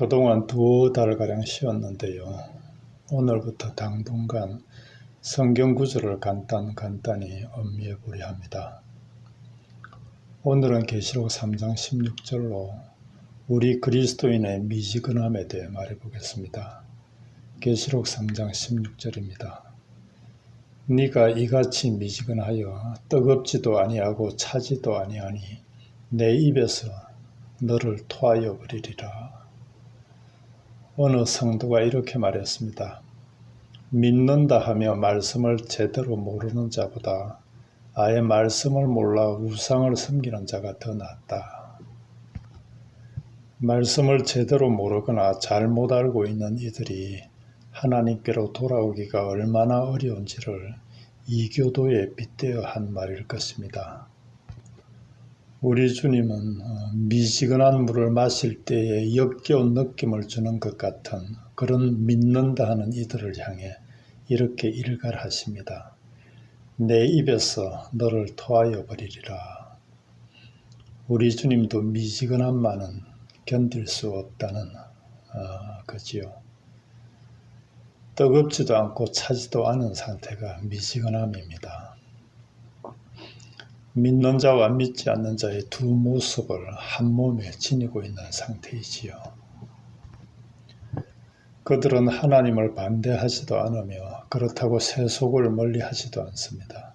그동안 두 달가량 쉬었는데요. 오늘부터 당분간 성경 구절을 간단 간단히 음미해 보려 합니다. 오늘은 계시록 3장 16절로 우리 그리스도인의 미지근함에 대해 말해 보겠습니다. 계시록 3장 16절입니다. 네가 이같이 미지근하여 뜨겁지도 아니하고 차지도 아니하니 내 입에서 너를 토하여 버리리라. 어느 성도가 이렇게 말했습니다. 믿는다 하며 말씀을 제대로 모르는 자보다 아예 말씀을 몰라 우상을 섬기는 자가 더 낫다. 말씀을 제대로 모르거나 잘못 알고 있는 이들이 하나님께로 돌아오기가 얼마나 어려운지를 이교도에 빗대어 한 말일 것입니다. 우리 주님은 어, 미지근한 물을 마실 때에 역겨운 느낌을 주는 것 같은 그런 믿는다 하는 이들을 향해 이렇게 일갈하십니다. 내 입에서 너를 토하여 버리리라. 우리 주님도 미지근함만은 견딜 수 없다는 어, 거지요. 뜨겁지도 않고 차지도 않은 상태가 미지근함입니다. 믿는 자와 믿지 않는 자의 두 모습을 한 몸에 지니고 있는 상태이지요. 그들은 하나님을 반대하지도 않으며 그렇다고 세속을 멀리하지도 않습니다.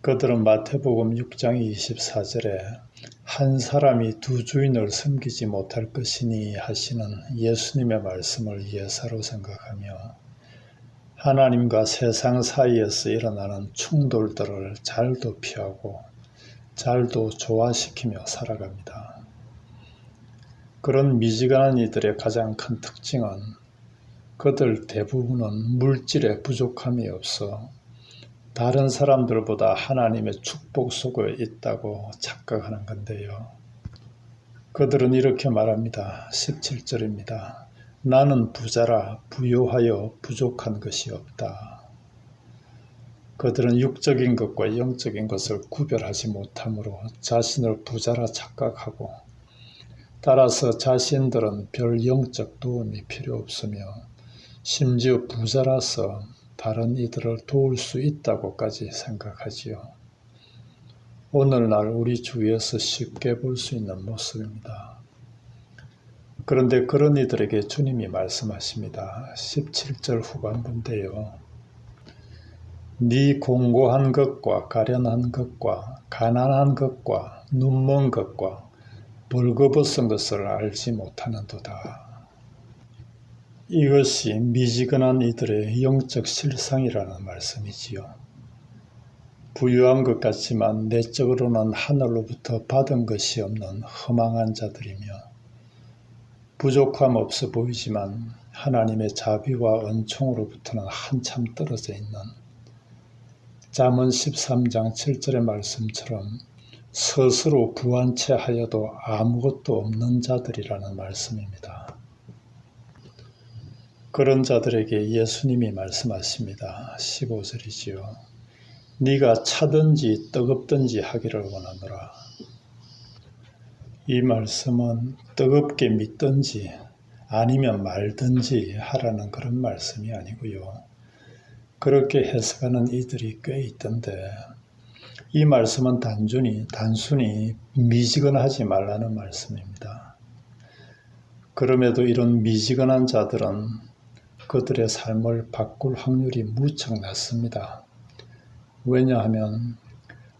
그들은 마태복음 6장 24절에 한 사람이 두 주인을 섬기지 못할 것이니 하시는 예수님의 말씀을 예사로 생각하며 하나님과 세상 사이에서 일어나는 충돌들을 잘도 피하고 잘도 조화시키며 살아갑니다. 그런 미지근한 이들의 가장 큰 특징은 그들 대부분은 물질에 부족함이 없어 다른 사람들보다 하나님의 축복 속에 있다고 착각하는 건데요. 그들은 이렇게 말합니다. 17절입니다. 나는 부자라 부요하여 부족한 것이 없다. 그들은 육적인 것과 영적인 것을 구별하지 못하므로 자신을 부자라 착각하고 따라서 자신들은 별 영적 도움이 필요 없으며 심지어 부자라서 다른 이들을 도울 수 있다고까지 생각하지요. 오늘날 우리 주위에서 쉽게 볼 수 있는 모습입니다. 그런데 그런 이들에게 주님이 말씀하십니다. 17절 후반부인데요. 네 공고한 것과 가련한 것과 가난한 것과 눈먼 것과 벌거벗은 것을 알지 못하는도다. 이것이 미지근한 이들의 영적 실상이라는 말씀이지요. 부유한 것 같지만 내적으로는 하늘로부터 받은 것이 없는 허망한 자들이며 부족함 없어 보이지만 하나님의 자비와 은총으로부터는 한참 떨어져 있는 잠언 13장 7절의 말씀처럼 스스로 부한 채 하여도 아무것도 없는 자들이라는 말씀입니다. 그런 자들에게 예수님이 말씀하십니다. 15절이지요. 네가 차든지 뜨겁든지 하기를 원하노라. 이 말씀은 뜨겁게 믿든지 아니면 말든지 하라는 그런 말씀이 아니고요. 그렇게 해석하는 이들이 꽤 있던데 이 말씀은 단순히 단순히 미지근하지 말라는 말씀입니다. 그럼에도 이런 미지근한 자들은 그들의 삶을 바꿀 확률이 무척 낮습니다. 왜냐하면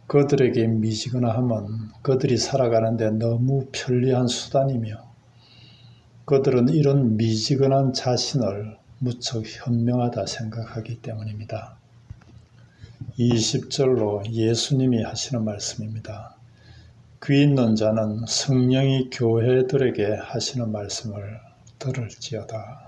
그들에게 미지거나 하면 그들이 살아가는데 너무 편리한 수단이며 그들은 이런 미지근한 자신을 무척 현명하다 생각하기 때문입니다. 20절로 예수님이 하시는 말씀입니다. 귀 있는 자는 성령이 교회들에게 하시는 말씀을 들을지어다.